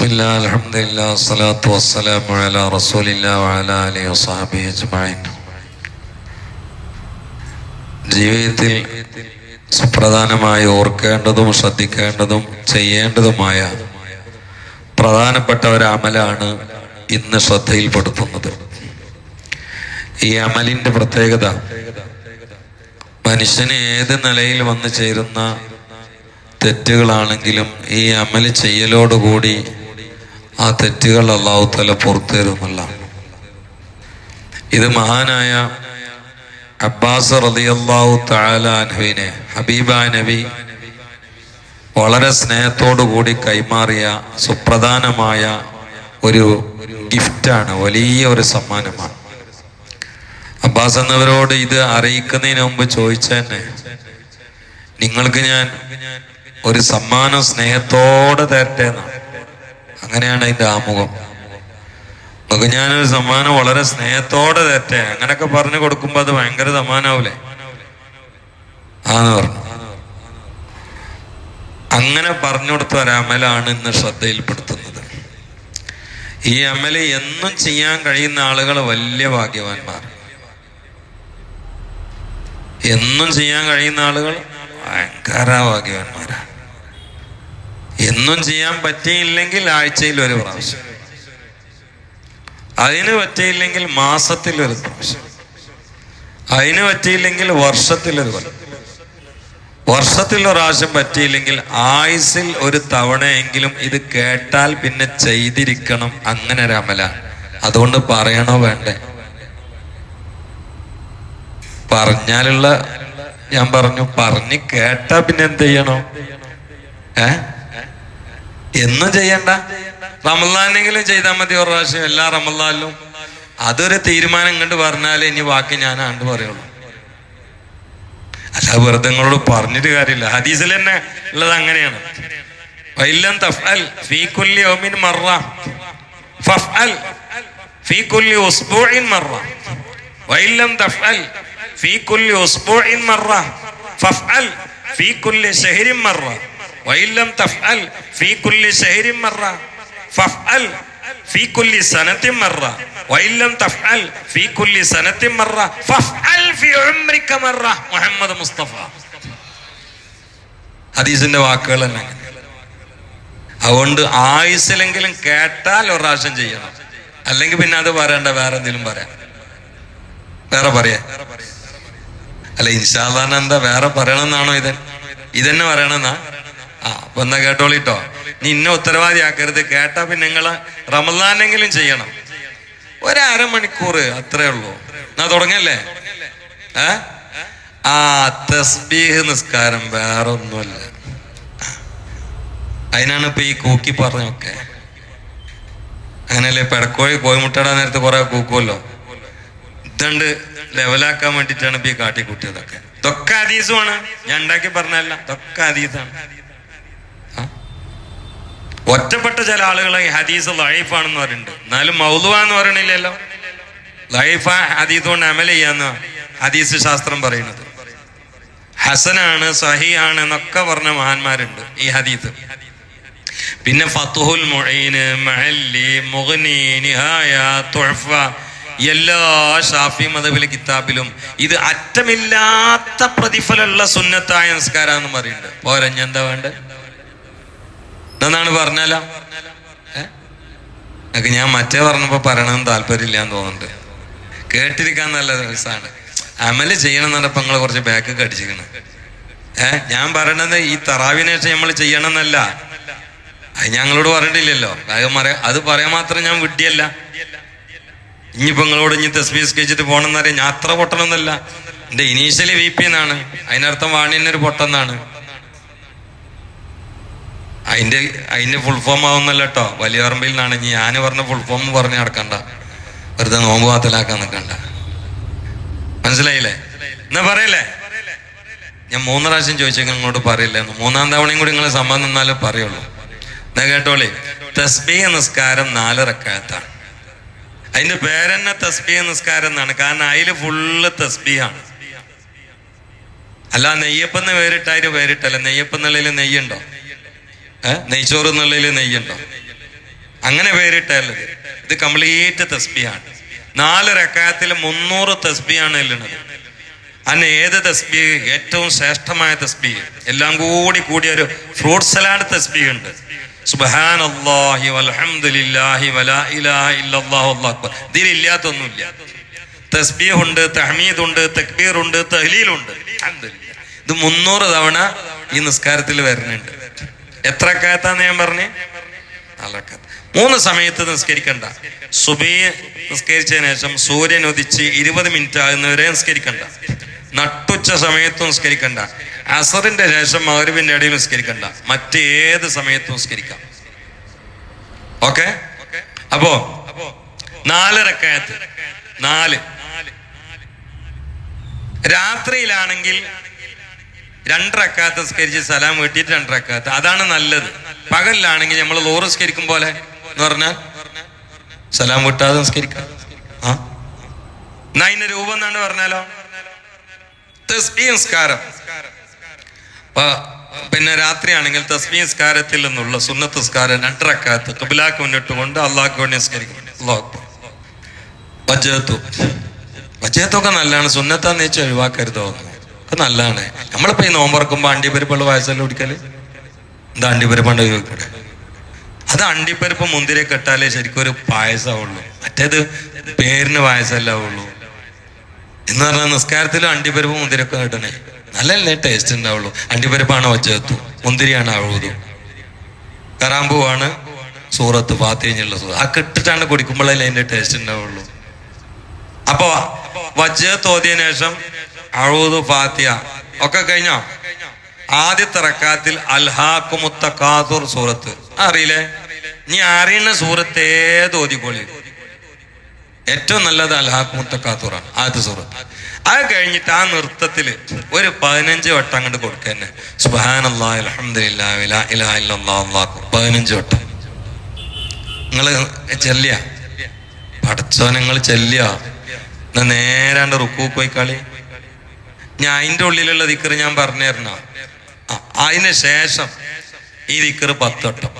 വസ്സലാമു ജീവിതത്തിൽ സുപ്രധാനമായി ഓർക്കേണ്ടതും ശ്രദ്ധിക്കേണ്ടതും ചെയ്യേണ്ടതുമായ പ്രധാനപ്പെട്ട ഒരു അമലാണ് ഇന്ന് ശ്രദ്ധയിൽപ്പെടുത്തുന്നത്. ഈ അമലിന്റെ പ്രത്യേകത മനുഷ്യന് ഏത് നിലയിൽ വന്നു ചേരുന്ന തെറ്റുകളാണെങ്കിലും ഈ അമൽ ചെയ്യലോടുകൂടി ആ തെറ്റുകൾ അള്ളാഹു തല പുറത്തേരുന്നുള്ള ഇത് മഹാനായ അബ്ബാസ് റളിയല്ലാഹു അള്ളാഹു അൻഹുവിനെ ഹബീബ നബി വളരെ സ്നേഹത്തോടു കൂടി കൈമാറിയ സുപ്രധാനമായ ഒരു ഗിഫ്റ്റാണ് വലിയ ഒരു സമ്മാനമാണ്. അബ്ബാസ് എന്നവരോട് ഇത് അറിയിക്കുന്നതിന് മുമ്പ് ചോദിച്ചതന്നെ നിങ്ങൾക്ക് ഞാൻ ഒരു സമ്മാനം സ്നേഹത്തോടെ തരട്ടെ എന്നാണ്. അങ്ങനെയാണ് അതിന്റെ ആമുഖം. നമുക്ക് ഞാനൊരു സമ്മാനം വളരെ സ്നേഹത്തോടെ തെറ്റേ അങ്ങനൊക്കെ പറഞ്ഞു കൊടുക്കുമ്പോ അത് ഭയങ്കര സമ്മാനാവൂലേ? ആന്ന് പറഞ്ഞു. അങ്ങനെ പറഞ്ഞു കൊടുത്ത ഒരു അമലാണ് ഇന്ന് ശ്രദ്ധയിൽപ്പെടുത്തുന്നത്. ഈ അമല എന്നും ചെയ്യാൻ കഴിയുന്ന ആളുകൾ വലിയ ഭാഗ്യവാന്മാർ. എന്നും ചെയ്യാൻ കഴിയുന്ന ആളുകൾ ഭയങ്കര ഭാഗ്യവാന്മാരാണ്. എന്നും ചെയ്യാൻ പറ്റിയില്ലെങ്കിൽ ആഴ്ചയിൽ ഒരു പ്രാവശ്യം. അതിന് പറ്റിയില്ലെങ്കിൽ മാസത്തിൽ ഒരു പ്രാവശ്യം. അതിന് പറ്റിയില്ലെങ്കിൽ വർഷത്തിൽ ഒരു കൊല്ലം. വർഷത്തിൽ ഒരു പ്രാവശ്യം പറ്റിയില്ലെങ്കിൽ ആയുസിൽ ഒരു തവണയെങ്കിലും ഇത് കേട്ടാൽ പിന്നെ ചെയ്തിരിക്കണം അങ്ങനെ രമല അതുകൊണ്ട് പറയണോ വേണ്ടേ? പറഞ്ഞാലുള്ള ഞാൻ പറഞ്ഞു പറഞ്ഞ് കേട്ടാ പിന്നെ എന്ത് ചെയ്യണോ? ഏ? എന്നും ചെയ്യണ്ട. റമദാനെങ്കിലും ചെയ്താൽ മതി ഒരു പ്രാവശ്യം. എല്ലാ റമദാനിലും. അതൊരു തീരുമാനം കണ്ട് പറഞ്ഞാലേ ഇനി വാക്ക് ഞാൻ ആണ്ട് പറയുള്ളൂ. അല്ല വെറുതെ നിങ്ങളോട് പറഞ്ഞിട്ട് കാര്യമില്ല. ഹദീസിൽ തന്നെ ഉള്ളത് അങ്ങനെയാണ്. വൈലം തഫ്അൽ ഫീ കുല്ലി യൗമിൻ മർറ ഫഫ്അൽ ഫീ കുല്ലി ഉസ്ബൂഇൻ മർറ വൈലം തഫ്അൽ ഫീ കുല്ലി ഉസ്ബൂഇൻ മർറ ഫഫ്അൽ ഫീ കുല്ലി ഷഹരിൻ മർറ തഫ്അൽ ഫീ കുല്ലി ഫഫ്അൽ ഫീ കുല്ലി തഫ്അൽ ഫീ കുല്ലി ഫഫ്അൽ ഫീ മുഹമ്മദ് മുസ്തഫ ഹദീസിന്റെ വാക്കുകൾ തന്നെ. അതുകൊണ്ട് ആയുസിലെങ്കിലും കേട്ടാൽ ഒരു പ്രാവശ്യം ചെയ്യണം. അല്ലെങ്കിൽ പിന്നെ അത് പറയണ്ട വേറെ എന്തെങ്കിലും പറയാം. വേറെ പറയാ. അല്ല ഇൻഷാദാന എന്താ വേറെ പറയണമെന്നാണോ ഇത്? ഇതന്നെ പറയണമെന്നാ? ആ അപ്പൊ എന്നാ കേട്ടോളിട്ടോ. നീ ഇന്ന ഉത്തരവാദിയാക്കരുത്. കേട്ടാ പിന്നെ നിങ്ങൾ റമദാനെങ്കിലും ചെയ്യണം. ഒരു അത്രേ ഉള്ളൂ. എന്നാ തുടങ്ങല്ലേ? ഏ? ആ തസ്ബീഹ് നിസ്കാരം വേറെ ഒന്നുമല്ല അതിനാണ് ഇപ്പൊ ഈ കൂക്കി പറഞ്ഞൊക്കെ അങ്ങനല്ലേ പെടക്കോഴി കോഴിമുട്ടയുടെ നേരത്തെ കുറെ കൂക്കുമല്ലോ ഇതണ്ട് ലെവലാക്കാൻ വേണ്ടിയിട്ടാണ് ഇപ്പൊ ഈ കാട്ടിക്കൂട്ടിയതൊക്കെ. ഇതൊക്കെ അതീസുമാണ്. ഞാൻ ഉണ്ടാക്കി പറഞ്ഞല്ല ഇതൊക്കെ അതീസാണ്? ഒറ്റപ്പെട്ട ചില ആളുകളെ ഹദീസ് ലൈഫാണെന്ന് പറയുന്നുണ്ട്. എന്നാലും മൗലുവാന്ന് പറയണില്ലല്ലോ. ലൈഫ ഹദീസ് കൊണ്ട് അമൽ ചെയ്യാന്ന് ഹദീസ് ശാസ്ത്രം പറയുന്നത്. ഹസനാണ് സഹിയാണ് എന്നൊക്കെ പറഞ്ഞ മഹാന്മാരുണ്ട് ഈ ഹദീസ്. പിന്നെ ഫത്തുഹുൽ മൊഴീന് മഹല്ലി മുഗ്നി നിഹായ തുഴഫ എല്ലാ ഷാഫി മതബിലെ കിതാബിലും ഇത് അറ്റമില്ലാത്ത പ്രതിഫലമുള്ള സുന്നത്തായ നിസ്കാരാന്ന് പറയുന്നുണ്ട്. പോരഞ്ഞെന്താ വേണ്ടത്? എന്നാണ് പറഞ്ഞാലോ? ഏ? ഞാൻ മറ്റേ പറഞ്ഞപ്പോ പറയണമെന്ന് താല്പര്യമില്ല എന്ന് തോന്നുന്നുണ്ട്. കേട്ടിരിക്കാൻ നല്ല രസമാണ് അമൽ ചെയ്യണം എന്ന് പറഞ്ഞപ്പോ നിങ്ങൾ കുറച്ച് ബാക്കൊക്കെ അടിച്ചിരിക്കണം. ഏഹ് ഞാൻ പറയണത് ഈ തറാവിനെ നമ്മൾ ചെയ്യണം എന്നല്ല അത് ഞങ്ങളോട് പറഞ്ഞിട്ടില്ലല്ലോ. അത് അത് പറയാൻ മാത്രം ഞാൻ വിട്ടിയല്ല. ഇനിയിപ്പോ നിങ്ങളോട് ഇനി തസ്മീസ് കഴിച്ചിട്ട് പോകണമെന്നറിയാം ഞാൻ അത്ര പൊട്ടണമെന്നല്ല എന്റെ ഇനീഷ്യലി വി പി എന്നാണ് അതിനർത്ഥം വാണിന്നൊരു പൊട്ടെന്നാണ് അതിന്റെ അതിന്റെ ഫുൾ ഫോം ആവുന്നല്ല കേട്ടോ വലിയ പറമ്പിൽ നിന്നാണ്. ഞാൻ പറഞ്ഞ ഫുൾ ഫോം പറഞ്ഞ് നടക്കണ്ട. വെറുതെ നോമ്പ് കാത്തലാക്കാൻ നിൽക്കണ്ട മനസ്സിലായില്ലേ? എന്നാ പറയല്ലേ? ഞാൻ മൂന്ന് പ്രാവശ്യം ചോദിച്ചെങ്കിൽ ഇങ്ങോട്ട് പറയില്ല? മൂന്നാം തവണയും കൂടി നിങ്ങൾ സമ്മതം നിന്നാലേ പറയുള്ളൂ. എന്നാ കേട്ടോളി? തസ്ബി നിസ്കാരം നാല് റക്കായത്താണ്. അതിന്റെ പേരെന്നെ തസ്ബി നിസ്കാരം എന്നാണ്. കാരണം അതിൽ ഫുള്ള് തസ്ബീഹാണ് അല്ല നെയ്യപ്പെന്ന് പേരിട്ടായിട്ട് പേരിട്ടല്ല. നെയ്യപ്പെന്നുള്ളതിൽ നെയ്യുണ്ടോ ഏ നെയ്ച്ചോറ് എന്നുള്ളതിൽ നെയ്യുണ്ടോ? അങ്ങനെ പേരിട്ടല്ലത് ഇത്. കംപ്ലീറ്റ് തസ്ബിയാണ് നാല് റക്കാത്തിൽ മുന്നൂറ് തസ്ബിയാണ് എല്ലുന്നത്. അന്ന് ഏത് തസ്ബി ഏറ്റവും ശ്രേഷ്ഠമായ തസ്ബി എല്ലാം കൂടി കൂടിയ ഒരു ഫ്രൂട്ട് സലാഡ് തസ്ബി ഉണ്ട് വലാ ഇലാഹ അക്ബർ. ഇതിലില്ലാത്തൊന്നുമില്ല. തസ്ബീഹ് ഉണ്ട് തഹ്മീദ് ഉണ്ട് തക്ബീർ ഉണ്ട് അൽഹംദുലില്ലാ. ഇത് മുന്നൂറ് തവണ ഈ നിസ്കാരത്തിൽ വരുന്നുണ്ട്. എത്ര കാത്താന്ന് ഞാൻ പറഞ്ഞു? നാല് റക്കാത്ത്. മൂന്ന് സമയത്ത് നിസ്കരിക്കണ്ട. സുബിയെ നിസ്കരിച്ചതിന് ശേഷം സൂര്യൻ ഉദിച്ച് ഇരുപത് മിനിറ്റ് ആകുന്നവരെ നിസ്കരിക്കണ്ട. നട്ടുച്ച സമയത്ത് നിസ്കരിക്കണ്ട. അസറിന്റെ ശേഷം മകരുവിന്റെ ഇടയിൽ നിസ്കരിക്കണ്ട. മറ്റേത് സമയത്തും നിസ്കരിക്കാം. ഓക്കെ? അപ്പോ റക്കായത്ത് നാല്. രാത്രിയിലാണെങ്കിൽ രണ്ടറക്കാത്ത് സ്കരിച്ച് സലാം വീട്ടിയിട്ട് രണ്ടറക്കാത്ത്. അതാണ് നല്ലത്. പകലിലാണെങ്കിൽ നമ്മൾ ലോറ് സ്കരിക്കും പോലെ. എന്ന് പറഞ്ഞാൽ സലാം വിട്ടാതെ സംസ്കരിക്കാം ആ? എന്നാ അതിന്റെ രൂപം എന്നാണ് പറഞ്ഞാലോ? തസ്ബീ നിസ്കാരം. അപ്പൊ പിന്നെ രാത്രിയാണെങ്കിൽ തസ്ബീ നിസ്കാരത്തിൽ നിന്നുള്ള സുന്നത്ത് നിസ്കാരം രണ്ടറക്കാത്ത് കബിലാക്ക് മുന്നിട്ട് കൊണ്ട് അള്ളാഹ്ക്ക് വേണ്ടി അക്ബർ. വജ്ജത്തു. വജ്ജത്തൊക്കെ നല്ലതാണ്. സുന്നത്താന്ന് വെച്ച് ഒഴിവാക്കരുതോ ഒക്കെ നല്ലതാണ്. നമ്മളിപ്പോ ഈ നോമ്പറക്കുമ്പോ അണ്ടിപ്പരിപ്പുള്ള വയസ്സല്ല കുടിക്കൽ? എന്താ അണ്ടിപ്പരിപ്പുണ്ട് ചോദിക്കട്ടെ. അത് അണ്ടിപ്പരിപ്പ് മുന്തിരി കെട്ടാലേ ശരിക്കും ഒരു പായസമുള്ളൂ മറ്റേത് പേരിന് പായസമല്ലാവുള്ളൂ എന്ന് പറഞ്ഞാൽ നിസ്കാരത്തിലും അണ്ടിപ്പരിപ്പ് മുന്തിരിയൊക്കെ കിട്ടണേ നല്ലല്ലേ ടേസ്റ്റ് ഉണ്ടാവുള്ളൂ. അണ്ടിപ്പരിപ്പാണ് ഒച്ചത്തു മുന്തിരിയാണ് അഴുതു കറാമ്പുവാണ് സൂറത്ത് ഫാത്തിഞ്ഞുള്ള സൂറത്ത്. ആ കിട്ടിട്ടാണ് കുടിക്കുമ്പോഴല്ലേ അതിന്റെ ടേസ്റ്റ് ഉണ്ടാവുള്ളൂ. അപ്പൊ വജ്ജ തോതിയ ശേഷം അഴുതു ഫാത്തിയ ഒക്കെ കഴിഞ്ഞോ? ആദ്യത്തെ റക്കാത്തിൽ കാതുർ സൂറത്ത്. അറിയില്ലേ? നീ അറിയുന്ന സൂറത്ത് ഏത് ഓതിക്കോളി? ഏറ്റവും നല്ലത് അൽഹാക്കുമുത്തക്കാത്തൂറാണ് ആദ്യത്തെ സൂറത്ത്. അത് കഴിഞ്ഞിട്ട് ആ നൃത്തത്തിൽ ഒരു പതിനഞ്ച് വട്ടം അങ്ങോട്ട് കൊടുക്കുക തന്നെ അല്ലാഹു പതിനഞ്ച് വട്ടം. നിങ്ങൾ ചെല്ലിയ? പടച്ചോ നിങ്ങൾ ചെല്ലിയ? നേരാണ്ട് റുക്കൂ പോയി കളി. ഞാൻ അതിന്റെ ഉള്ളിലുള്ള ദിക്കറ് ഞാൻ പറഞ്ഞു തരണ അതിന് ശേഷം ഈ ദിക്കറ് പത്തോട്ടം.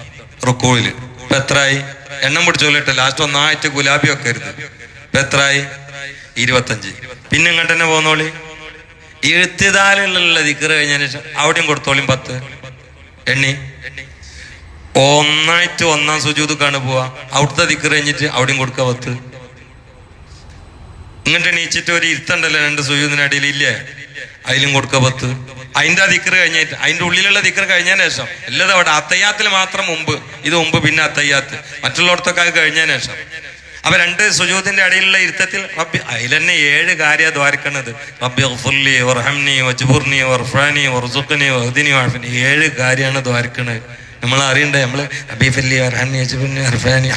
റുക്കോളിൽ ഇപ്പൊ എത്രയായി എണ്ണം പിടിച്ചോളിട്ട് ലാസ്റ്റ് ഒന്നായിട്ട് ഗുലാബി ഇരുന്ന് ഇപ്പൊ എത്രയായി ഇരുപത്തഞ്ച്. പിന്നെ ഇങ്ങോട്ട് തന്നെ പോന്നോളി. എഴുത്തിതാലുള്ള ദിക്കറ് കഴിഞ്ഞതിന് ശേഷം അവിടെയും കൊടുത്തോളിയും പത്ത്. എണ്ണി. ഒന്നായിട്ട് ഒന്നാം സുജൂതുക്കാണ് പോവാ. അവിടുത്തെ ദിക്കർ കഴിഞ്ഞിട്ട് അവിടെയും കൊടുക്കുക പത്ത്. ഇങ്ങോട്ട് എണീച്ചിട്ട് ഒരു ഇരുത്തണ്ടല്ലോ രണ്ട് സുജൂതിനടിയിൽ ഇല്ലേ? അതിലും കൊടുക്കുക പത്ത്. അതിന്റെ ആ ദിക്കറ് കഴിഞ്ഞിട്ട് അതിന്റെ ഉള്ളിലുള്ള ദിക്കറ് കഴിഞ്ഞതിന് ശേഷം എല്ലാം അവിടെ അത്തയ്യാത്തിൽ മാത്രം മുമ്പ് ഇത് മുമ്പ് പിന്നെ അത്തയ്യാത്ത്. മറ്റുള്ളവർക്കൊക്കെ അത് കഴിഞ്ഞതിന് ശേഷം. അപ്പൊ രണ്ട് സുജൂതിന്റെ ഇടയിലുള്ള ഇരുത്തത്തിൽ റബ്ബി അതിൽ തന്നെ ഏഴ് കാര്യ ദ്വാരിക്കണത്. റബ്ബി ഫുല്ലി വർഹംനി വജ്ബുർനി വർഫാനി വർസുഖനി വഹദിനി വാഫിനി ഏഴ് കാര്യമാണ് ദ്വാരിക്കണത്. നമ്മൾ അറിയണ്ടേ? നമ്മൾ അബീഫല്ലി വർഹംനി വജ്ബുർനി വർഫാനി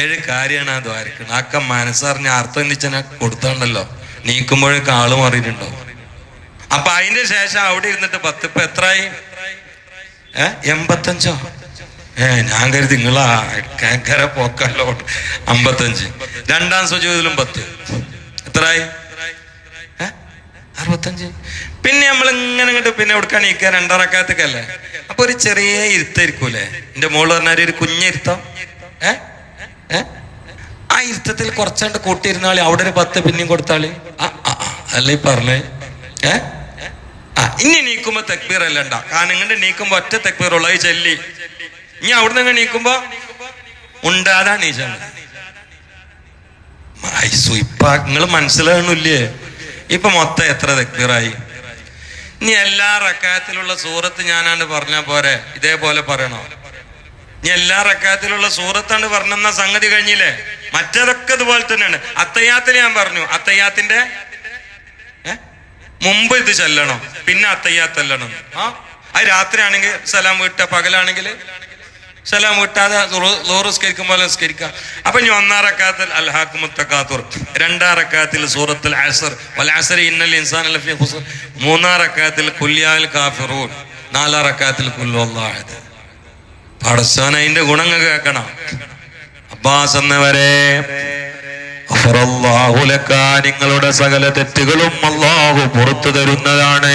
ഏഴ് കാര്യമാണ് ആ ദ്വാരക്കണത്. ആക്ക മനസ്സറിഞ്ഞ അർത്ഥം നിച്ചനെ കൊടുത്താണ്ടല്ലോ. നീക്കുമ്പോഴേക്ക് ആൾ മാറിയിട്ടുണ്ടോ അപ്പൊ അതിന്റെ ശേഷം അവിടെ ഇരുന്നിട്ട് പത്ത് ഇപ്പൊ എത്രയായി എൺപത്തഞ്ചോ? ഏ ഞാൻ കരുതി നിങ്ങളാ പോക്കല്ലോ. അമ്പത്തഞ്ച്. രണ്ടാം സുജീവിതത്തിലും പത്ത്. എത്രയായി? അറുപത്തഞ്ച്. പിന്നെ നമ്മൾ ഇങ്ങനെ ഇങ്ങോട്ട് പിന്നെ കൊടുക്കാൻ ഇരിക്കുക രണ്ടറക്കാത്തക്കല്ലേ അപ്പൊ ഒരു ചെറിയ ഇരുത്തായിരിക്കൂലേ? എന്റെ മോൾ പറഞ്ഞാൽ ഒരു കുഞ്ഞിരുത്തം ഏ? ഏ? ആ ഇരുത്തത്തിൽ കുറച്ചാണ്ട് കൂട്ടിയിരുന്നാളി അവിടെ ഒരു പത്ത് പിന്നെയും കൊടുത്താളി അല്ലേ പറഞ്ഞേ? ഏ? ആ ഇനി നീക്കുമ്പോ തെക്ബീർ അല്ല ഉണ്ടാ. കാരണം ഇങ്ങനെ നീക്കുമ്പോ ഒറ്റ തെക്ബീർ ഉള്ളത് ചെല്ലി. ഇനി അവിടുന്ന് നീക്കുമ്പോ ഉണ്ടാതാ നീച്ചാണ് ഇപ്പൊ നിങ്ങൾ മനസ്സിലാകണില്ലേ? ഇപ്പൊ മൊത്തം എത്ര തെക്ബീറായി? ഇനി എല്ലാ റക്കായത്തിലുള്ള സൂറത്ത് ഞാനാണ് പറഞ്ഞ പോരെ? ഇതേപോലെ പറയണോ? ഇനി എല്ലാ റക്കായത്തിലുള്ള സൂറത്താണ് പറഞ്ഞെന്ന സംഗതി കഴിഞ്ഞില്ലേ? മറ്റേതൊക്കെ ഇതുപോലെ തന്നെയാണ്. അത്തയ്യാത്തിൽ ഞാൻ പറഞ്ഞു. അത്തയ്യാത്തിന്റെ? മുമ്പ് ഇത് ചെല്ലണം പിന്നെ അത്തയ്യാത്തല്ലണം ആ? അത് രാത്രി ആണെങ്കിൽ സലാം വീട്ട പകലാണെങ്കിൽ സലാം വീട്ടാതെ ലോറുസ്കരിക്കും പോലെ നിസ്കരിക്കുക. അപ്പൊ ഇനി ഒന്നാറക്കാത്തിൽ അൽഹാഖ് മുത്തക്കാത്തുർ രണ്ടാം റക്കാത്തിൽ സൂറത്തുൽ അസർ വൽ അസരി ഇന്നൽ ഇൻസാൻ ലഫീ ഖുസ്ർ മൂന്നാം റക്കാത്തിൽ കുല്യാൽ കാഫിറൂൻ നാലാറക്കാത്തിൽ റക്കാത്തിൽ പടസാൻ അതിന്റെ ഗുണങ്ങൾ കേൾക്കണം. അബ്ബാസ് എന്നവരെ നിങ്ങളുടെ സകല തെറ്റുകളും അള്ളാഹു പുറത്തു തരുന്നതാണ്.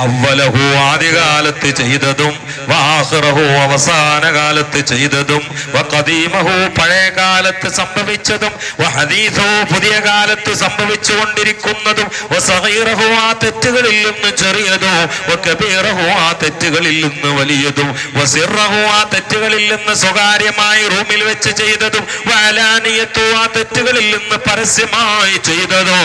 അവലഹു ആദ്യകാലത്ത് ചെയ്തതും വാഹറഹു അവസാന കാലത്ത് ചെയ്തതും വഖദീമഹു പഴയ കാലത്ത് സംഭവിച്ചതും വഹദീസോ പുതിയ കാലത്ത് സംഭവിച്ചുകൊണ്ടിരിക്കുന്നതും വസഹീറഹു ആ തെറ്റുകളിൽ നിന്ന് ചെറിയതോ വകബീറഹു ആ തെറ്റുകളിൽ നിന്ന് വലിയതും വസിറഹു ആ തെറ്റുകളിൽ നിന്ന് സ്വകാര്യമായി റൂമിൽ വെച്ച് ചെയ്തതും വലാനിയത്തു ആ തെറ്റുകളിൽ നിന്ന് പരസ്യമായി ചെയ്തതോ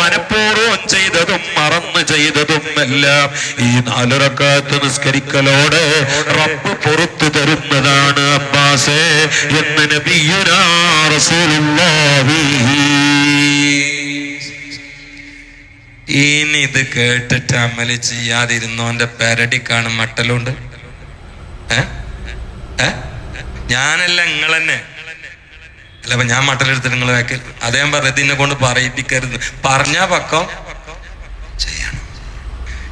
മനഃപൂർവം ചെയ്തതും മറന്നു ചെയ്തതും എല്ലാം ഈ നാലുറക്കാത്ത് നിസ്കരിക്കലോടെ റബ്ബ് പുറത്തു തരുന്നതാണ് അബ്ബാസേ. എന്ന് നബിയുനാ റസൂലുള്ളാഹി. ഇനി ഇത് കേട്ടിട്ട് അമൽ ചെയ്യാതിരുന്നോന്റെ പെരടിക്കാണ് മട്ടലുണ്ട്. ഏ? ഏ? ഞാനല്ല നിങ്ങൾ തന്നെ അല്ല ഞാൻ മട്ടലെടുത്തിട്ട് നിങ്ങൾ വേക്കൽ അദ്ദേഹം പറഞ്ഞത് കൊണ്ട് പറയിപ്പിക്കരുത്. പറഞ്ഞാ പക്കം.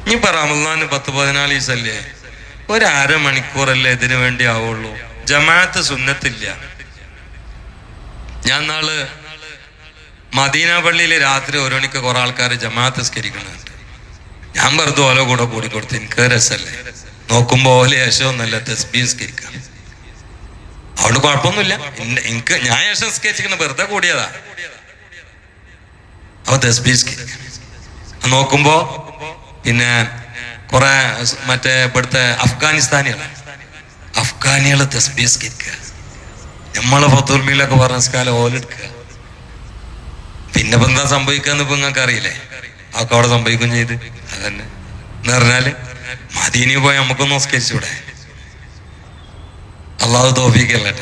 ഇനി റമദാന് പത്ത് പതിനാല് ദിവസമല്ലേ ഒരു അരമണിക്കൂറല്ലേ ഇതിനു വേണ്ടി ആവുള്ളൂ. ജമാഅത്ത് സുന്നത്തില്ല. ഞാൻ നാൾ മദീന പള്ളിയിൽ രാത്രി ഒരു മണിക്ക് കുറെ ആൾക്കാർ ജമാഅത്ത് സ്കരിക്കുന്നുണ്ട് ഞാൻ വെറുതെ ഓല കൂടെ കൂടി കൊടുത്ത് എനിക്ക് രസമല്ലേ? നോക്കുമ്പോ ഓല നല്ല തെസ്ബി സ്കരിക്കാം അവിടെ കുഴപ്പമൊന്നുമില്ല. എനിക്ക് ഞാൻ യശോ സ്കരിച്ചിരിക്കുന്ന വെറുതെ കൂടിയതാ. അവ തെസ്ബി സ്കരിക്കാം നോക്കുമ്പോ പിന്നെ കുറെ മറ്റേ ഇവിടുത്തെ അഫ്ഗാനിസ്ഥാനികൾ. അഫ്ഗാനികൾ തസ്ബീസ്കരിക്കുക നമ്മളെ ഫത്തുൽമിയിലൊക്കെ പറഞ്ഞ സ്കാലം ഓലെടുക്കുക പിന്നെ ഇപ്പൊ എന്താ സംഭവിക്കാന്ന് ഇപ്പൊ നിങ്ങൾക്ക് അറിയില്ലേ? അതൊക്കെ അവിടെ സംഭവിക്കും ചെയ്ത്. അതന്നെ. എന്ന് പറഞ്ഞാൽ മദീനി പോയി നമുക്കൊന്ന് നമസ്കരിച്ചൂടെ അള്ളാഹു തോഫിക്കല്ലേ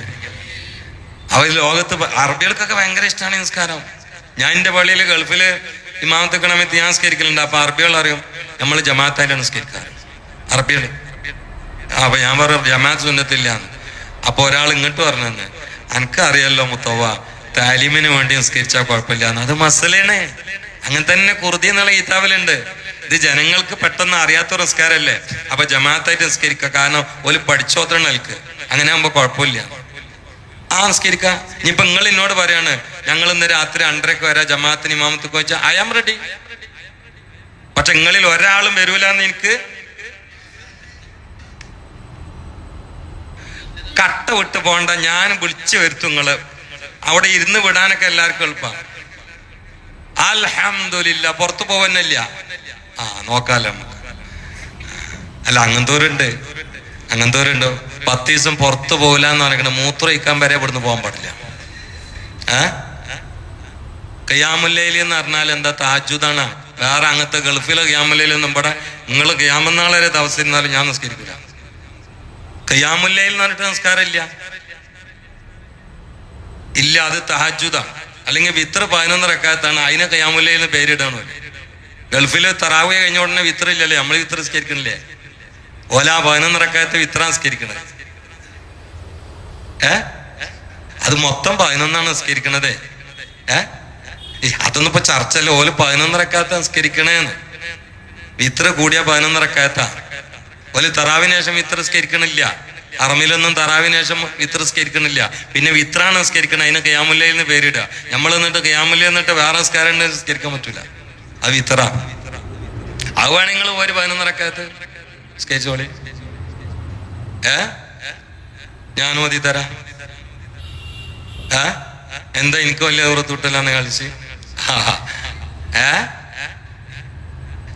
അവർ ലോകത്ത് അറബികൾക്കൊക്കെ ഭയങ്കര ഇഷ്ടമാണ് നിസ്കാരം. ഞാൻ എന്റെ പള്ളിയിൽ ഗൾഫിൽ ഇമാമത്തെ കണമെത്തി ഞാൻ നമസ്കരിക്കലുണ്ട് അപ്പൊ അറബികൾ അറിയും നമ്മൾ ജമാഅത്തായിട്ട് നിസ്കരിക്കാറ്. അറബികൾ അപ്പൊ ഞാൻ പറഞ്ഞു ജമാഅത്ത് സുന്നത്തില്ല അപ്പൊ ഒരാൾ ഇങ്ങോട്ട് പറഞ്ഞെന്ന് എനിക്ക് അറിയാലോ മുത്തവ താലിമിന് വേണ്ടി നിസ്കരിച്ചാൽ കുഴപ്പമില്ല അത് മസലേണേ. അങ്ങനെ തന്നെ കുറുതി എന്നുള്ള കിതാബിലുണ്ട്. ഇത് ജനങ്ങൾക്ക് പെട്ടെന്ന് അറിയാത്ത നിസ്കാരല്ലേ? അപ്പൊ ജമാഅത്തായിട്ട് നിസ്കരിക്കുക കാരണം ഒരു പഠിച്ചോത്രം അങ്ങനെ ആകുമ്പോ കുഴപ്പമില്ല. ആ നിസ്കരിക്ക. ഇനിയിപ്പൊ നിങ്ങൾ എന്നോട് പറയാണ് ഞങ്ങൾ ഇന്ന് രാത്രി അണ്ടരക്ക് വരാ ജമാഅത്തിന് ഇമാമത്ത് വെച്ചാൽ ഐ ആം റെഡി പക്ഷെ നിങ്ങളിൽ ഒരാളും വരൂലെന്ന് എനിക്ക് കട്ട വിട്ട് പോണ്ട ഞാൻ വിളിച്ചു വരുത്തും നിങ്ങൾ. അവിടെ ഇരുന്ന് വിടാനൊക്കെ എല്ലാവർക്കും എളുപ്പമാണ് അൽഹംദുലില്ല പുറത്തു പോവന്നല്ല ആ നോക്കാലോ നമുക്ക്. അല്ല അങ്ങനത്തോരുണ്ട് അങ്ങനത്തോരുണ്ടോ പത്ത് ദിവസം പുറത്തു പോകില്ല എന്ന് പറഞ്ഞിട്ട് മൂത്രം ഇക്കാൻ വരെ ഇവിടുന്ന് പോകാൻ പാടില്ല. ഏ? കയ്യാമുല്ലയിൽ എന്ന് പറഞ്ഞാൽ എന്താ? താജുദാണ് വേറെ അങ്ങനത്തെ ഗൾഫിലെ ഗ്യാമലയിലൊന്നും ഇവിടെ നിങ്ങൾ കയ്യാമനാളെ വരെ ദിവസം ഞാൻ നിസ്കരിക്കില്ല കയ്യാമുല്ലയിൽ എന്ന് പറഞ്ഞിട്ട് നിസ്കാരം ഇല്ല അത് തഹജുദാണ് അല്ലെങ്കിൽ വിത്ര പതിനൊന്ന് റക്കാത്താണ്. അതിനെ കയ്യാമുല്ലയിൽ നിന്ന് പേരിടണോ. ഗൾഫിൽ തറാവ് കഴിഞ്ഞ ഉടനെ വിത്ര ഇല്ലല്ലേ. നമ്മൾ വിത്ര നിസ്കരിക്കണില്ലേ? ഓല പതിനൊന്ന് റക്കാത്ത വിത്ര നിസ്കരിക്കണത്. ഏ? അത് മൊത്തം പതിനൊന്നാണ് നിസ്കരിക്കണത്. ഏഹ് അതൊന്നും ഇപ്പൊ ചർച്ചല്ല ഓൽ പതിനൊന്നരക്കാത്ത സംസ്കരിക്കണേന്ന് വിത്ര കൂടിയ പതിനൊന്നരക്കാത്ത ഓൽ തറാവിനേഷം വിത്ര സ്കരിക്കണില്ല അറമിലൊന്നും തറാവിനേഷം വിത്ര സ്കരിക്കണില്ല പിന്നെ വിത്രാണ് സംസ്കരിക്കണം അതിന് കയാമുല്ലയിൽ നിന്ന് പേരിടുക. നമ്മൾ എന്നിട്ട് കയാമുല്ല എന്നിട്ട് വേറെ സംസ്കാരം സംസ്കരിക്കാൻ പറ്റൂല. അത് വിത്ര. അതുവാണ് നിങ്ങൾ ഒരു പതിനൊന്നരക്കാത്ത നിസ്കരിച്ചോളി. ഏ? ഞാൻ ഓതി തരാം. എന്താ എനിക്ക് വലിയ ദൂരത്തൂട്ടല്ലാന്ന് കളിച്ച് ഏ?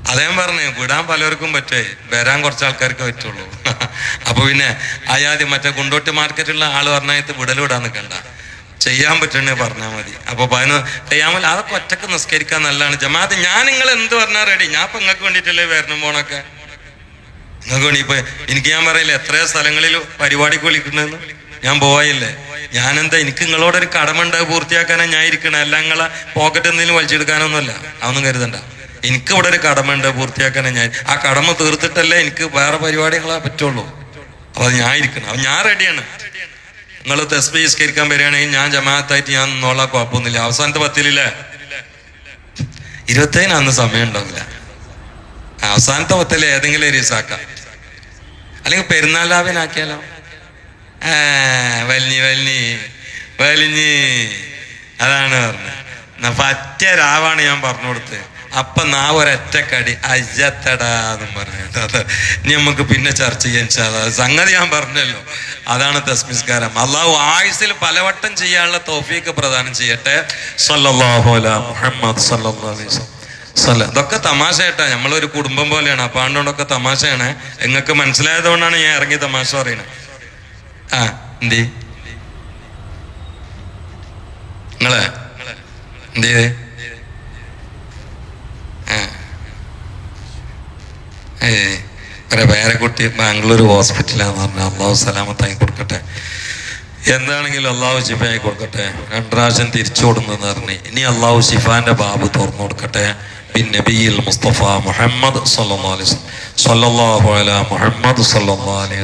അദ്ദേഹം പറഞ്ഞു വിടാൻ പലർക്കും പറ്റേ വരാൻ കുറച്ച് ആൾക്കാർക്ക് പറ്റുള്ളൂ. അപ്പൊ പിന്നെ അയാദ്യം മറ്റേ കുണ്ടോട്ടി മാർക്കറ്റുള്ള ആൾ പറഞ്ഞാൽ വിടൽ വിടാൻ നിൽക്കണ്ട ചെയ്യാൻ പറ്റണേ പറഞ്ഞാൽ മതി. അപ്പൊ പതിനൊന്ന് ചെയ്യാമല്ല അതൊക്കെ ഒറ്റയ്ക്ക് നിസ്കരിക്കാൻ നല്ലതാണ്. ജമാഅത്ത് ഞാൻ നിങ്ങൾ എന്ത് പറഞ്ഞാൽ റെഡി. ഞാൻ ഇപ്പൊ നിങ്ങൾക്ക് വേണ്ടിയിട്ടല്ലേ വരണം പോണൊക്കെ? നിങ്ങൾക്ക് വേണ്ടി ഇപ്പൊ എനിക്ക് ഞാൻ പറയില്ല എത്രയോ സ്ഥലങ്ങളിൽ പരിപാടിക്ക് വിളിക്കണെന്ന് ഞാൻ പോയില്ലേ ഞാനെന്താ എനിക്ക് നിങ്ങളോടൊരു കടമുണ്ട് പൂർത്തിയാക്കാനാ ഞാൻ ഇരിക്കണേ. അല്ല നിങ്ങളെ പോക്കറ്റ് എന്തെങ്കിലും വലിച്ചെടുക്കാനൊന്നുമല്ല. അതൊന്നും കരുതണ്ട. എനിക്ക് ഇവിടെ ഒരു കടമുണ്ട് പൂർത്തിയാക്കാനാ ഞാൻ ആ കടമ തീർത്തിട്ടല്ലേ എനിക്ക് വേറെ പരിപാടികളാ പറ്റുള്ളൂ. അപ്പൊ ഞാൻ ഇരിക്കണം. അപ്പൊ ഞാൻ റെഡിയാണ് നിങ്ങൾ തസ്ബീസ്കരിക്കാൻ വരികയാണെങ്കിൽ ഞാൻ ജമാഅത്തായിട്ട് ഞാൻ നോളാ കുഴപ്പമൊന്നുമില്ല. അവസാനത്തെ പത്തിലില്ലേ? ഇരുപത്തേന് അന്ന് സമയം ഉണ്ടാവില്ല. അവസാനത്തെ പത്തിൽ ഏതെങ്കിലും ഒരു ഇസാക്ക അല്ലെങ്കിൽ പെരുന്നാളാവിനാക്കിയാലോ ആ വലിഞ്ഞി വലിഞ്ഞി വലിഞ്ഞി. അതാണ് പറഞ്ഞത്. അപ്പൊ അറ്റ രാവാണ് ഞാൻ പറഞ്ഞു കൊടുത്തത്. അപ്പൊ നാ ഒരൊറ്റക്കടി അയ്യത്തടാന്നും പറഞ്ഞു അത് ഇനി നമുക്ക് പിന്നെ ചർച്ച ചെയ്യാൻ സാധാ സംഗതി ഞാൻ പറഞ്ഞല്ലോ. അതാണ് തസ്മിസ്കാരം. അള്ളാഹു ആയുസിൽ പലവട്ടം ചെയ്യാനുള്ള തോഫീക്ക് പ്രദാനം ചെയ്യട്ടെ. മുഹമ്മദ്. സല്ല- ഇതൊക്കെ തമാശ കേട്ടാ. നമ്മളൊരു കുടുംബം പോലെയാണ്. അപ്പൊ അതുകൊണ്ടൊക്കെ തമാശയാണ്. നിങ്ങൾക്ക് മനസ്സിലായതുകൊണ്ടാണ് ഞാൻ ഇറങ്ങി തമാശ പറയുന്നത്. ആ എന്തി? നിങ്ങൾ? എന്ത് ചെയ്ത്? ഒരു പേരക്കുട്ടി ബാംഗ്ലൂർ ഹോസ്പിറ്റലാന്ന് പറഞ്ഞു അള്ളാഹു സലാമത്തായി കൊടുക്കട്ടെ. എന്താണെങ്കിലും അള്ളാഹു ശിഫായി കൊടുക്കട്ടെ. രണ്ട് തിരിച്ചു കൊടുന്നെന്ന് പറഞ്ഞു ഇനി അള്ളാഹു ശിഫാന്റെ ബാബ് തുറന്നു കൊടുക്കട്ടെ. ബിൻ നബിയിൽ മുസ്തഫ മുഹമ്മദ് സല്ലാ അലൈഹി സ്വല്ലാ മുഹമ്മദ് സല്ലാ അലൈഹി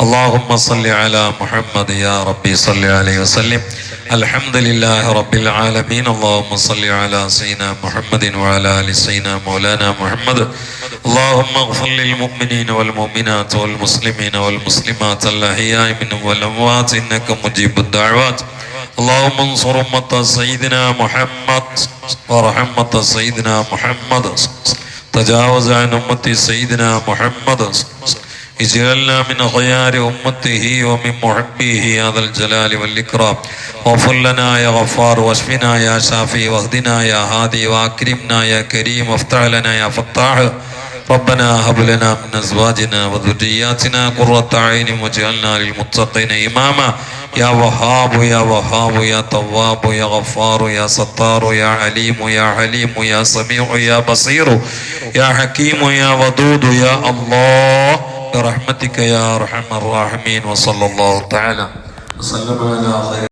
اللهم صل على محمد يا ربي صل عليه وسلم. الحمد لله رب العالمين. اللهم صل على سيدنا محمد وعلى آل سيدنا مولانا محمد. اللهم اغفر للمؤمنين والمؤمنات والمسلمين والمسلمات الأحياء منهم والأموات. إنك مجيب الدعوات. اللهم انصر أمة سيدنا محمد ورحمة سيدنا محمد. تجاوز عن أمة سيدنا محمد. اجعلنا من خيار أمته ومن محبيه يا ذا الجلال والإكرام. واغفر لنا يا غفار واشفنا يا شافي واهدنا يا هادي وأكرمنا يا كريم وافتح لنا يا فتاح. ربنا هب لنا من أزواجنا وذرياتنا قرة عين واجعلنا للمتقين إماما. يا وهاب يا وهاب يا تواب يا غفار يا ستار يا عليم يا حليم يا سميع يا بصير يا حكيم يا ودود يا الله. برحمتك يا أرحم الراحمين وصلى الله تعالى. وسلم على خير.